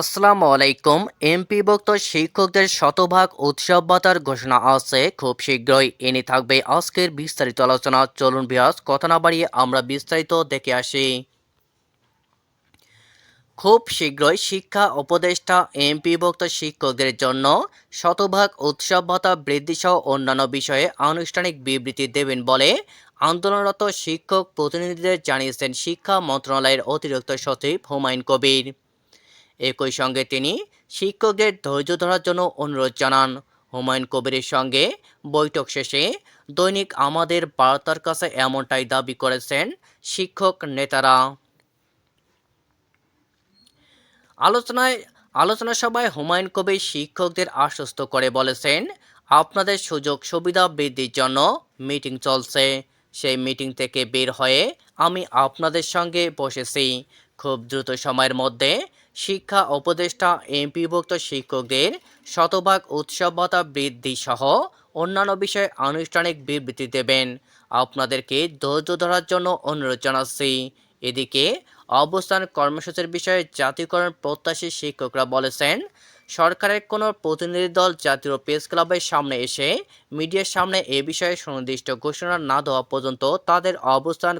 আসসালামু আলাইকুম। এমপিভুক্ত শিক্ষকদের শতভাগ উৎসব ভাতার ঘোষণা আছে খুব শীঘ্রই। এনে থাকবে আজকের বিস্তারিত আলোচনা। চলুন বিয়াস কথা না বাড়িয়ে আমরা বিস্তারিত দেখে আসি। খুব শীঘ্রই শিক্ষা উপদেষ্টা এমপিভুক্ত শিক্ষকদের জন্য শতভাগ উৎসব ভাতা বৃদ্ধিসহ অন্যান্য বিষয়ে আনুষ্ঠানিক বিবৃতি দেবেন বলে আন্দোলনরত শিক্ষক প্রতিনিধিদের জানিয়েছেন শিক্ষা মন্ত্রণালয়ের অতিরিক্ত সচিব হুমায়ুন কবির। একই সঙ্গে তিনি শিক্ষকদের ধৈর্য ধরার জন্য অনুরোধ জানান। হুমায়ুন কবিরের সঙ্গে বৈঠক শেষে দৈনিক আমাদের বার্তার কাছে এমনটাই দাবি করেছেন শিক্ষক নেতারা। আলোচনায়, আলোচনা সভায় হুমায়ুন কবির শিক্ষকদের আশ্বস্ত করে বলেছেন, আপনাদের সুযোগ সুবিধা বৃদ্ধির জন্য মিটিং চলছে। সেই মিটিং থেকে বের হয়ে আমি আপনাদের সঙ্গে বসেছি। খুব দ্রুত সময়ের মধ্যে শিক্ষা উপদেষ্টা, এমপিভুক্ত শিক্ষকদের শতভাগ উৎসবতা বৃদ্ধি সহ অন্যান্য বিষয়ে আনুষ্ঠানিক বিবৃতি দেবেন। আপনাদেরকে ধৈর্য ধরার জন্য অনুরোধ জানাচ্ছি। এদিকে, অবস্থান কর্মসূচির বিষয়ে জাতীয়করণ প্রত্যাশী শিক্ষকরা বলেছেন, সরকারের কোনো প্রতিনিধি দল জাতীয় প্রেস ক্লাবের সামনে এসে মিডিয়ার সামনে এ বিষয়ে সুনির্দিষ্ট ঘোষণা না দেওয়া পর্যন্ত তাদের অবস্থান